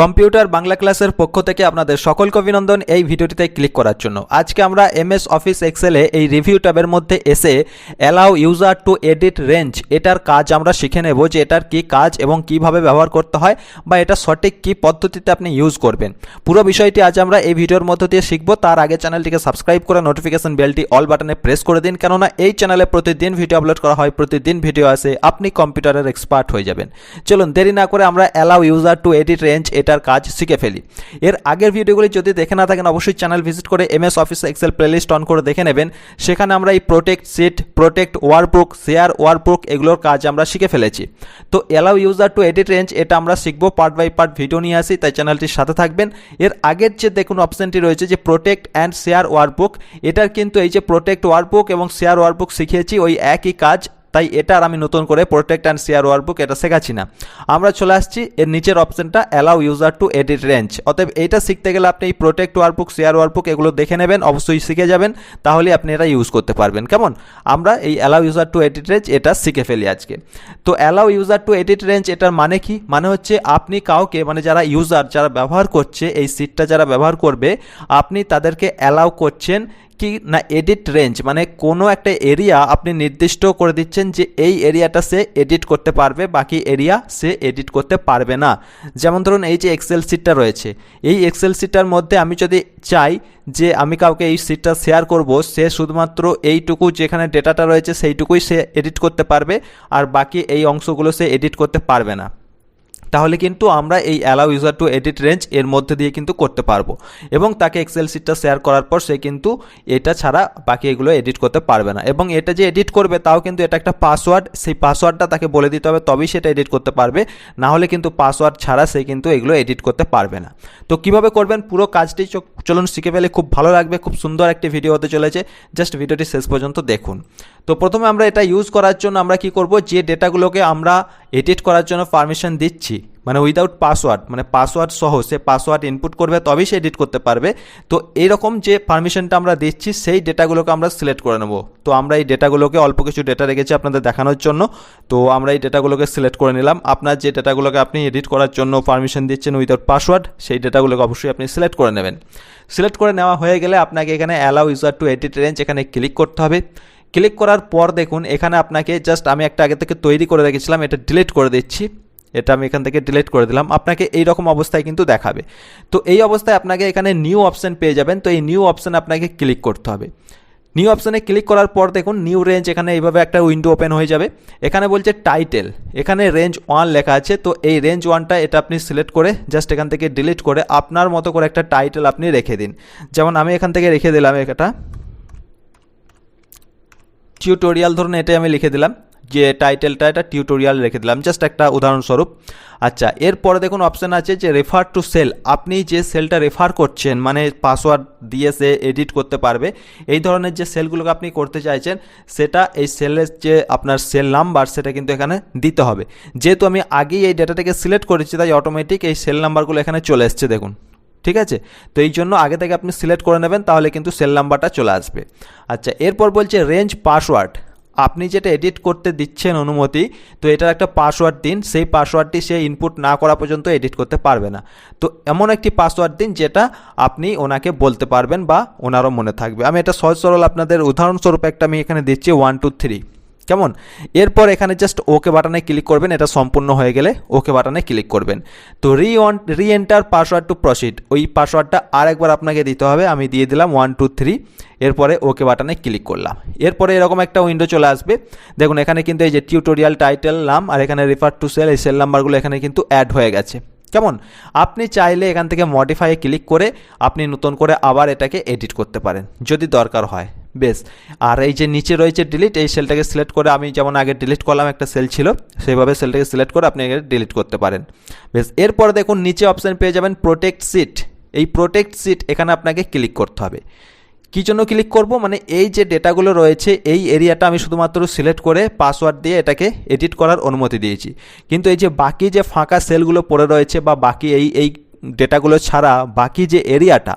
Computer Bangla ক্লাসের পক্ষ থেকে আপনাদের সকলকে অভিনন্দন এই ভিডিওটিতে ক্লিক করার জন্য। আজকে আমরা এমএস অফিস এক্সেলে এই রিভিউ ট্যাবের মধ্যে এসে allow user to edit range এটার কাজ আমরা শিখে নেব যে এটার কি কাজ এবং কীভাবে ব্যবহার করতে হয় বা এটা সঠিক কি পদ্ধতিতে আপনি ইউজ করবেন। পুরো বিষয়টি আজ আমরা এই ভিডিওর মধ্য দিয়ে শিখব। তার আগে চ্যানেলটিকে সাবস্ক্রাইব করে নোটিফিকেশন বেলটি অল বাটনে প্রেস করে দিন, কেননা এই চ্যানেলে প্রতিদিন ভিডিও আপলোড করা হয়, প্রতিদিন ভিডিও আসে, আপনি কম্পিউটারের এক্সপার্ট হয়ে যাবেন। চলুন দেরি না করে আমরা allow user to edit range এটার কাজ শিখে ফেলি। এর আগের ভিডিওগুলি যদি দেখে না থাকেন, অবশ্যই চ্যানেল ভিজিট করে MS office excel playlist on করে দেখে নেবেন। সেখানে আমরা এই protect sheet protect workbook share workbook এগুলোর কাজ আমরা শিখে ফেলেছি। তো allow user to edit range এটা আমরা শিখব পার্ট বাই পার্ট ভিডিও নিয়ে আসি, তাই চ্যানেলটির সাথে থাকবেন। এর আগের যে দেখুন অপশানটি রয়েছে যে প্রোটেক্ট অ্যান্ড শেয়ার ওয়ার্কবুক এটার কিন্তু এই যে প্রোটেক্ট ওয়ার্কবুক এবং শেয়ার ওয়ার্কবুক শিখিয়েছি ওই একই কাজ তাই এটা আর আমি নতুন করে প্রোটেক্ট অ্যান্ড শেয়ার ওয়ার্কবুক এটা শেখাচ্ছি না। আমরা চলে আসছি, এর নিচের অপশনটা allow user to edit range অতএব এইটা শিখতে গেলে আপনি এই প্রোটেক্ট ওয়ার্কবুক শেয়ার ওয়ার্কবুক এগুলো দেখে নেবেন, অবশ্যই শিখে যাবেন, তাহলে আপনি এটা ইউজ করতে পারবেন। কেমন? আমরা এই allow user to edit range এটা শিখে ফেলি আজকে। তো allow user to edit range এটার মানে কি? মানে হচ্ছে আপনি কাউকে মানে যারা ইউজার যারা ব্যবহার করছে, এই সিটটা যারা ব্যবহার করবে, আপনি তাদেরকে অ্যালাউ করছেন কি না এডিট রেঞ্জ মানে কোনো একটা এরিয়া আপনি নির্দিষ্ট করে দিচ্ছেন যে এই এরিয়াটা সে এডিট করতে পারবে, বাকি এরিয়া সে এডিট করতে পারবে না। যেমন ধরুন এই যে এক্সেল সিটটা রয়েছে। এই এক্সেল সিটটার মধ্যে আমি যদি চাই যে আমি কাউকে এই সিটটা শেয়ার করব, সে শুধুমাত্র এইটুকু যেখানে ডেটাটা রয়েছে সেইটুকুই সে এডিট করতে পারবে, আর বাকি এই অংশগুলো সে এডিট করতে পারবে না। তাহলে কিন্তু আমরা এই allow user to edit range এর মধ্যে দিয়ে কিন্তু করতে পারব। এবং তাকে এক্সেল সিটটা শেয়ার করার পর সে কিন্তু এটা ছাড়া বাকি এগুলো এডিট করতে পারবে না। এবং এটা যে এডিট করবে তাও কিন্তু এটা একটা পাসওয়ার্ড সেই পাসওয়ার্ডটা তাকে বলে দিতে হবে, তবেই সেটা এডিট করতে পারবে। না হলে কিন্তু পাসওয়ার্ড ছাড়া সে কিন্তু এগুলো এডিট করতে পারবে না। তো কীভাবে করবেন? পুরো কাজটি চলুন শিখে ফেলে। খুব ভালো লাগবে, খুব সুন্দর একটি ভিডিও হতে চলেছে। জাস্ট ভিডিওটি শেষ পর্যন্ত দেখুন। তো প্রথমে আমরা এটা ইউজ করার জন্য আমরা কি করব? যে ডেটাগুলোকে আমরা এডিট করার জন্য পারমিশন দিচ্ছি। মানে উইদাউট পাসওয়ার্ড মানে পাসওয়ার্ড সহ সে পাসওয়ার্ড ইনপুট করবে, তবেই সে এডিট করতে পারবে। তো এইরকম যে পারমিশনটা আমরা দিচ্ছি, সেই ডেটাগুলোকে আমরা সিলেক্ট করে নেব। তো আমরা এই ডেটাগুলোকে অল্প কিছু ডেটা রেখেছি আপনাদের দেখানোর জন্য। তো আমরা এই ডেটাগুলোকে সিলেক্ট করে নিলাম। আপনার যে ডেটাগুলোকে আপনি এডিট করার জন্য পারমিশন দিচ্ছেন উইদাউট পাসওয়ার্ড সেই ডেটাগুলোকে অবশ্যই আপনি সিলেক্ট করে নেবেন। সিলেক্ট করে নেওয়া হয়ে গেলে আপনাকে এখানে allow user to edit range এখানে ক্লিক করতে হবে। ক্লিক করার পর দেখুন, এখানে আপনাকে জাস্ট আমি একটা আগে থেকে তৈরি করে রেখেছিলাম, এটা ডিলিট করে দিচ্ছি। এটা আমি এখান থেকে ডিলিট করে দিলাম। আপনাকে এই রকম অবস্থায় কিন্তু দেখাবে। তো এই অবস্থায় আপনাকে এখানে নিউ অপশান পেয়ে যাবেন। তো এই নিউ অপশান আপনাকে ক্লিক করতে হবে। নিউ অপশানে ক্লিক করার পর দেখুন নিউ রেঞ্জ এখানে এইভাবে একটা উইন্ডো ওপেন হয়ে যাবে। এখানে বলছে টাইটেল এখানে রেঞ্জ ওয়ান লেখা আছে। তো এই রেঞ্জ ওয়ানটা এটা আপনি সিলেক্ট করে জাস্ট এখান থেকে ডিলিট করে আপনার মতো করে একটা টাইটেল আপনি রেখে দিন। যেমন আমি এখান থেকে রেখে দিলাম এটা টিউটোরিয়াল ধরুন, এটাই আমি লিখে দিলাম, যে টাইটেলটা এটা টিউটোরিয়াল রেখে দিলাম জাস্ট একটা উদাহরণস্বরূপ। আচ্ছা এরপরে দেখুন অপশান আছে যে রেফার টু সেল আপনি যে সেলটা রেফার করছেন মানে পাসওয়ার্ড দিয়ে সে এডিট করতে পারবে, এই ধরনের যে সেলগুলোকে আপনি করতে চাইছেন, সেটা এই সেলের যে আপনার সেল নাম্বার সেটা কিন্তু এখানে দিতে হবে। যেহেতু আমি আগেই এই ডেটাটাকে সিলেক্ট করেছি, তাই অটোমেটিক এই সেল নাম্বারগুলো এখানে চলে এসছে, দেখুন। ঠিক আছে? তো এই জন্য আগে থেকে আপনি সিলেক্ট করে নেবেন, তাহলে কিন্তু সেল নাম্বারটা চলে আসবে। আচ্ছা এরপর বলছে রেঞ্জ পাসওয়ার্ড আপনি যেটা এডিট করতে দিচ্ছেন অনুমতি, তো এটার একটা পাসওয়ার্ড দিন। সেই পাসওয়ার্ডটি সে ইনপুট না করা পর্যন্ত এডিট করতে পারবে না। তো এমন একটি পাসওয়ার্ড দিন, যেটা আপনি ওনাকে বলতে পারবেন বা ওনারও মনে থাকবে। আমি এটা সহজ সরল আপনাদের উদাহরণস্বরূপ একটা আমি এখানে দিচ্ছি ওয়ান টু থ্রি কেমন? এরপর এখানে জাস্ট ওকে বাটনে ক্লিক করবেন, এটা সম্পূর্ণ হয়ে গেলে ওকে বাটনে ক্লিক করবেন। তো রি অন রি এন্টার পাসওয়ার্ড টু প্রসিড ওই পাসওয়ার্ডটা আরেকবার আপনাকে দিতে হবে, আমি দিয়ে দিলাম ওয়ান টু থ্রি এরপরে ওকে বাটনে ক্লিক করলাম। এরপরে এরকম একটা উইন্ডো চলে আসবে, দেখুন এখানে কিন্তু এই যে টিউটোরিয়াল টাইটেল নাম, আর এখানে রেফার টু সেল এই সেল নাম্বারগুলো এখানে কিন্তু অ্যাড হয়ে গেছে। কেমন? আপনি চাইলে এখান থেকে মডিফাইয়ে ক্লিক করে আপনি নতুন করে আবার এটাকে এডিট করতে পারেন, যদি দরকার হয়। বেশ। আর এই যে নিচে রয়েছে ডিলিট এই সেলটাকে সিলেক্ট করে আমি যেমন আগে ডিলিট করলাম একটা সেল ছিল, সেইভাবে সেলটাকে সিলেক্ট করে আপনি ডিলিট করতে পারেন। বেশ, এরপরে দেখুন নিচে অপশান পেয়ে যাবেন প্রোটেক্ট সিট এই প্রোটেক্ট সিট এখানে আপনাকে ক্লিক করতে হবে। কী জন্য ক্লিক করব? মানে এই যে ডেটাগুলো রয়েছে, এই এরিয়াটা আমি শুধুমাত্র সিলেক্ট করে পাসওয়ার্ড দিয়ে এটাকে এডিট করার অনুমতি দিয়েছি। কিন্তু এই যে বাকি যে ফাঁকা সেলগুলো পড়ে রয়েছে বা বাকি এই এই ডেটাগুলো ছাড়া বাকি যে এরিয়াটা,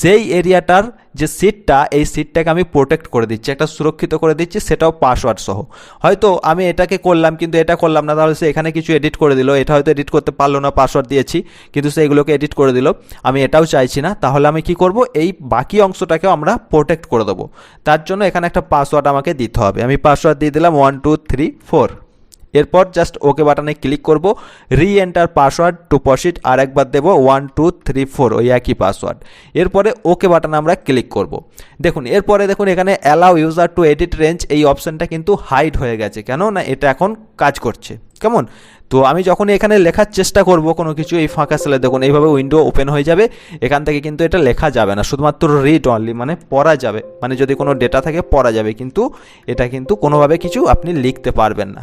সেই এরিয়াটার যে সিটটা এই সিটটাকে আমি প্রোটেক্ট করে দিচ্ছি, একটা সুরক্ষিত করে দিচ্ছি, সেটাও পাসওয়ার্ড সহ। হয়তো আমি এটাকে করলাম, কিন্তু এটা করলাম না, তাহলে সে এখানে কিছু এডিট করে দিল, এটা হয়তো এডিট করতে পারল না পাসওয়ার্ড দিয়েছি, কিন্তু সে এগুলোকে এডিট করে দিল, আমি এটাও চাইছি না, তাহলে আমি কি করব? এই বাকি অংশটাকেও আমরা প্রোটেক্ট করে দেবো। তার জন্য এখানে একটা পাসওয়ার্ড আমাকে দিতে হবে। আমি পাসওয়ার্ড দিয়ে দিলাম ওয়ান টু থ্রি ফোর এরপর জাস্ট ওকে বাটনে ক্লিক করব re enter password to proceed আর একবার দেবো ওয়ান টু থ্রি ফোর ওই একই পাসওয়ার্ড এরপরে ওকে বাটনে আমরা ক্লিক করব। দেখুন, এরপরে দেখুন এখানে allow user to edit range এই অপশানটা কিন্তু হাইড হয়ে গেছে। কেন না এটা এখন কাজ করছে। কেমন? তো আমি যখন এখানে লেখার চেষ্টা করব কোনো কিছু, এই ফাঁকা সেলে দেখুন, এইভাবে উইন্ডো ওপেন হয়ে যাবে। এখান থেকে কিন্তু এটা লেখা যাবে না। শুধুমাত্র রিড অনলি মানে পড়া যাবে। মানে যদি কোনো ডেটা থাকে, পড়া যাবে। কিন্তু এটা কিন্তু কোনোভাবে কিছু আপনি লিখতে পারবেন না।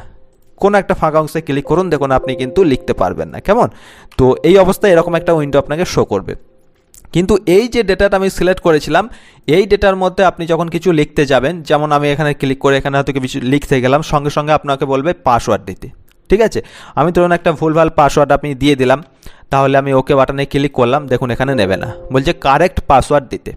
কোনো একটা ফাঁকা অংশে ক্লিক করুন, দেখুন আপনি কিন্তু লিখতে পারবেন না, কেমন? তো এই অবস্থায় এরকম একটা উইন্ডো আপনাকে শো করবে। কিন্তু এই যে ডেটাটা আমি সিলেক্ট করেছিলাম, এই ডেটার মধ্যে আপনি যখন কিছু লিখতে যাবেন, যেমন আমি এখানে ক্লিক করে এখানে হয়তো কিছু লিখতে গেলাম, সঙ্গে সঙ্গে আপনাকে বলবে পাসওয়ার্ড দিতে, ঠিক আছে? আমি ধরুন একটা ভুলভাল পাসওয়ার্ড আপনি দিয়ে দিলাম, তাহলে আমি ওকে বাটনে ক্লিক করলাম, দেখুন এখানে নেবে না। বলছে কারেক্ট পাসওয়ার্ড দিতে।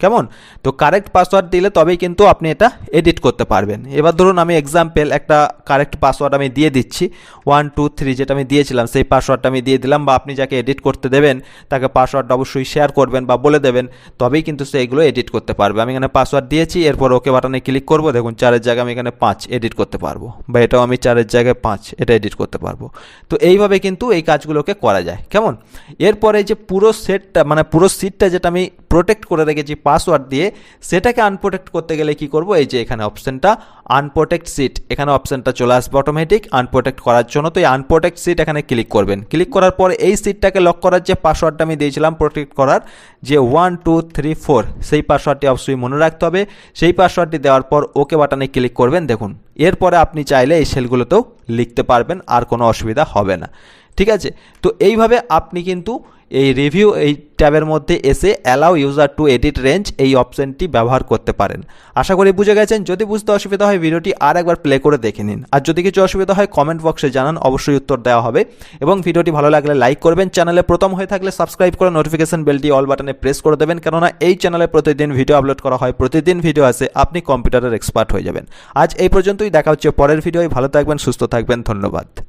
কেমন? তো কারেক্ট পাসওয়ার্ড দিলে তবেই কিন্তু আপনি এটা এডিট করতে পারবেন। এবার ধরুন আমি এক্সাম্পল একটা কারেক্ট পাসওয়ার্ড আমি দিয়ে দিচ্ছি। ওয়ান টু থ্রি যেটা আমি দিয়েছিলাম, সেই পাসওয়ার্ডটা আমি দিয়ে দিলাম বা আপনি যাকে এডিট করতে দেবেন, তাকে পাসওয়ার্ডটা অবশ্যই শেয়ার করবেন বা বলে দেবেন, তবেই কিন্তু সে এগুলো এডিট করতে পারবে। আমি এখানে পাসওয়ার্ড দিয়েছি, এরপর ওকে বাটনে ক্লিক করব, দেখুন চারের জায়গায় আমি এখানে পাঁচ এডিট করতে পারব বা এটাও আমি চারের জায়গায় পাঁচ এটা এডিট করতে পারব। তো এইভাবে কিন্তু এই কাজগুলোকে করা যায়। কেমন? এরপরে যে পুরো সেটটা মানে পুরো সিটটা যেটা আমি প্রোটেক্ট করে রেখেছি পাসওয়ার্ড দিয়ে সেটাকে আনপ্রোটেক্ট করতে গেলে কি করব? এই যে এখানে অপশানটা আনপ্রোটেক্ট সিট এখানে অপশানটা চলে আসবে অটোমেটিক আনপ্রোটেক্ট করার জন্য। তো এই আনপ্রোটেক্ট সিট এখানে ক্লিক করবেন। ক্লিক করার পর এই সিটটাকে লক করার যে পাসওয়ার্ডটা আমি দিয়েছিলাম প্রোটেক্ট করার যে ওয়ান টু থ্রি ফোর সেই পাসওয়ার্ডটি অবশ্যই মনে রাখতে হবে। সেই পাসওয়ার্ডটি দেওয়ার পর ওকে বাটনে ক্লিক করবেন। দেখুন, এরপরে আপনি চাইলে এই সেলগুলোতেও লিখতে পারবেন, আর কোনো অসুবিধা হবে না। ঠিক আছে? তো এইভাবে আপনি কিন্তু এই রিভিউ এই ট্যাবের মধ্যে এসে allow user to edit range এই অপশনটি ব্যবহার করতে পারেন। আশা করি বুঝে গেছেন। যদি বুঝতে অসুবিধা হয়, ভিডিওটি আর একবার প্লে করে দেখে নিন। আর যদি কিছু অসুবিধা হয় কমেন্ট বক্সে জানান, অবশ্যই উত্তর দেওয়া হবে। এবং ভিডিওটি ভালো লাগলে লাইক করবেন। চ্যানেলে প্রথম হয়ে থাকলে সাবস্ক্রাইব করে নোটিফিকেশন বেলটি অল বাটনে প্রেস করে দেবেন। কেননা এই চ্যানেলে প্রতিদিন ভিডিও আপলোড করা হয়। প্রতিদিন ভিডিও আসে, আপনি কম্পিউটারের এক্সপার্ট হয়ে যাবেন। আজ এই পর্যন্তই। দেখা হচ্ছে পরের ভিডিওয় ভালো থাকবেন, সুস্থ থাকবেন। ধন্যবাদ।